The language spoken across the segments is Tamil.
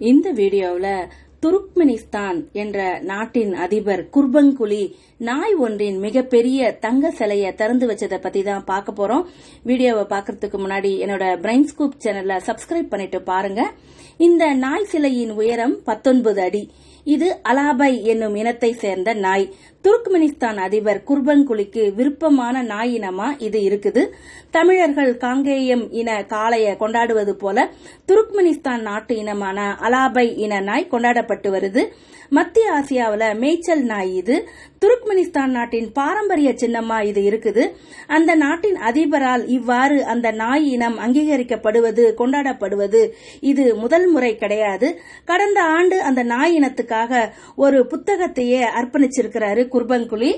இந்த வீடியோவில் துருக்மெனிஸ்தான் என்ற நாட்டின் அதிபர் குர்பங்குலி நாய் ஒன்றின் மிகப்பெரிய தங்க சிலையை திறந்து வச்சதை பத்தி தான் பார்க்க போறோம். வீடியோவை பார்க்கறதுக்கு முன்னாடி என்னோட பிரைன் ஸ்கூப் சேனல்ல சப்ஸ்கிரைப் பண்ணிட்டு பாருங்க. இந்த நாய் சிலையின் உயரம் 19 அடி. இது அலாபை என்னும் இனத்தை சேர்ந்த நாய். துருக்மெனிஸ்தான் அதிபர் குர்பன்குலிக்கு விருப்பமான நாய் இனமா இது இருக்குது. தமிழர்கள் காங்கேயம் இன காளைய கொண்டாடுவது போல துருக்மெனிஸ்தான் நாட்டு இனமான அலாபை இன நாய் கொண்டாடப்பட்டு வருது. மத்திய ஆசியாவில் மேய்ச்சல் நாய் இது. துருக்மெனிஸ்தான் நாட்டின் பாரம்பரிய சின்னமா இது இருக்குது. அந்த நாட்டின் அதிபரால் இவ்வாறு அந்த நாய் இனம் அங்கீகரிக்கப்படுவது கொண்டாடப்படுவது இது முதல் முறை கிடையாது. கடந்த ஆண்டு அந்த நாய் இனத்துக்காக ஒரு புத்தகத்தையே அர்ப்பணிச்சிருக்கிறாரு குர்பன்குலி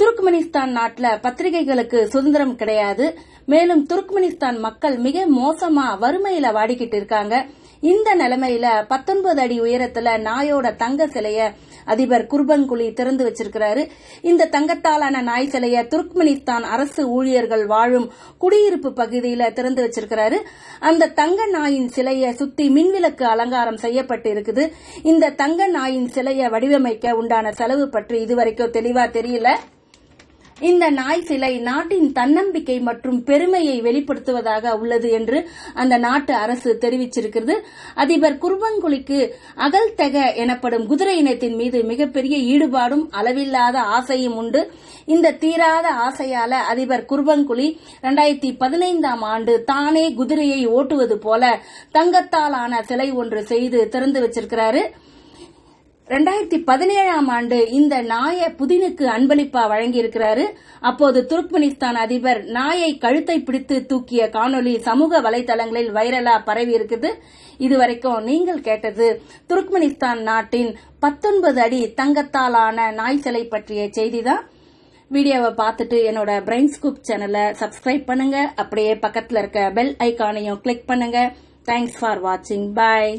துருக்மெனிஸ்தான் நாட்டில் பத்திரிகைகளுக்கு சுதந்திரம் கிடையாது. மேலும் துருக்மெனிஸ்தான் மக்கள் மிக மோசமா வறுமையில வாடிக்கிட்டு இருக்காங்க. இந்த நிலைமையில 19 அடி உயரத்துல நாயோட தங்க சிலைய அதிபர் குர்பங்குலி திறந்து வச்சிருக்கிறாரு. இந்த தங்கத்தாலான நாய் சிலையை துருக்மெனிஸ்தான் அரசு ஊழியர்கள் வாழும் குடியிருப்பு பகுதியில திறந்து வச்சிருக்கிறாரு. அந்த தங்க நாயின் சிலையை சுத்தி மின்விளக்கு அலங்காரம் செய்யப்பட்டு இருக்குது. இந்த தங்க நாயின் சிலையை வடிவமைக்க உண்டான செலவு பற்றி இதுவரைக்கும் தெளிவா தெரியல. இந்த நாய் சிலை நாட்டின் தன்னம்பிக்கை மற்றும் பெருமையை வெளிப்படுத்துவதாக உள்ளது என்று அந்த நாட்டு அரசு தெரிவிச்சிருக்கிறது. அதிபர் குர்பங்குலிக்கு அகல்தக எனப்படும் குதிரை இனத்தின் மீது மிகப்பெரிய ஈடுபாடும் அளவில்லாத ஆசையும் உண்டு. இந்த தீராத ஆசையால அதிபர் குர்பங்குலி இரண்டாயிரத்தி பதினைந்தாம் ஆண்டு தானே குதிரையை ஓட்டுவது போல தங்கத்தாலான சிலை ஒன்று செய்து திறந்து வச்சிருக்கிறாரு. ரெண்டாயிரத்தி பதினேழாம் ஆண்டு இந்த நாயை புதினுக்கு அன்பளிப்பா வழங்கியிருக்கிறாரு. அப்போது துருக்மெனிஸ்தான் அதிபர் நாயை கழுத்தை பிடித்து தூக்கிய காணொளி சமூக வலைதளங்களில் வைரலா பரவி இருக்குது இதுவரைக்கும் நீங்கள் கேட்டது துருக்மெனிஸ்தான் நாட்டின் பத்தொன்பது அடி தங்கத்தாலான நாய் சிலை பற்றிய செய்திதான். வீடியோவை பார்த்துட்டு என்னோட பிரைன் ஸ்கூப் சேனலை சப்ஸ்கிரைப் பண்ணுங்க. அப்படியே பக்கத்தில் இருக்க பெல் ஐக்கானையும் கிளிக் பண்ணுங்க. தேங்க்ஸ் ஃபார் வாட்சிங் பாய்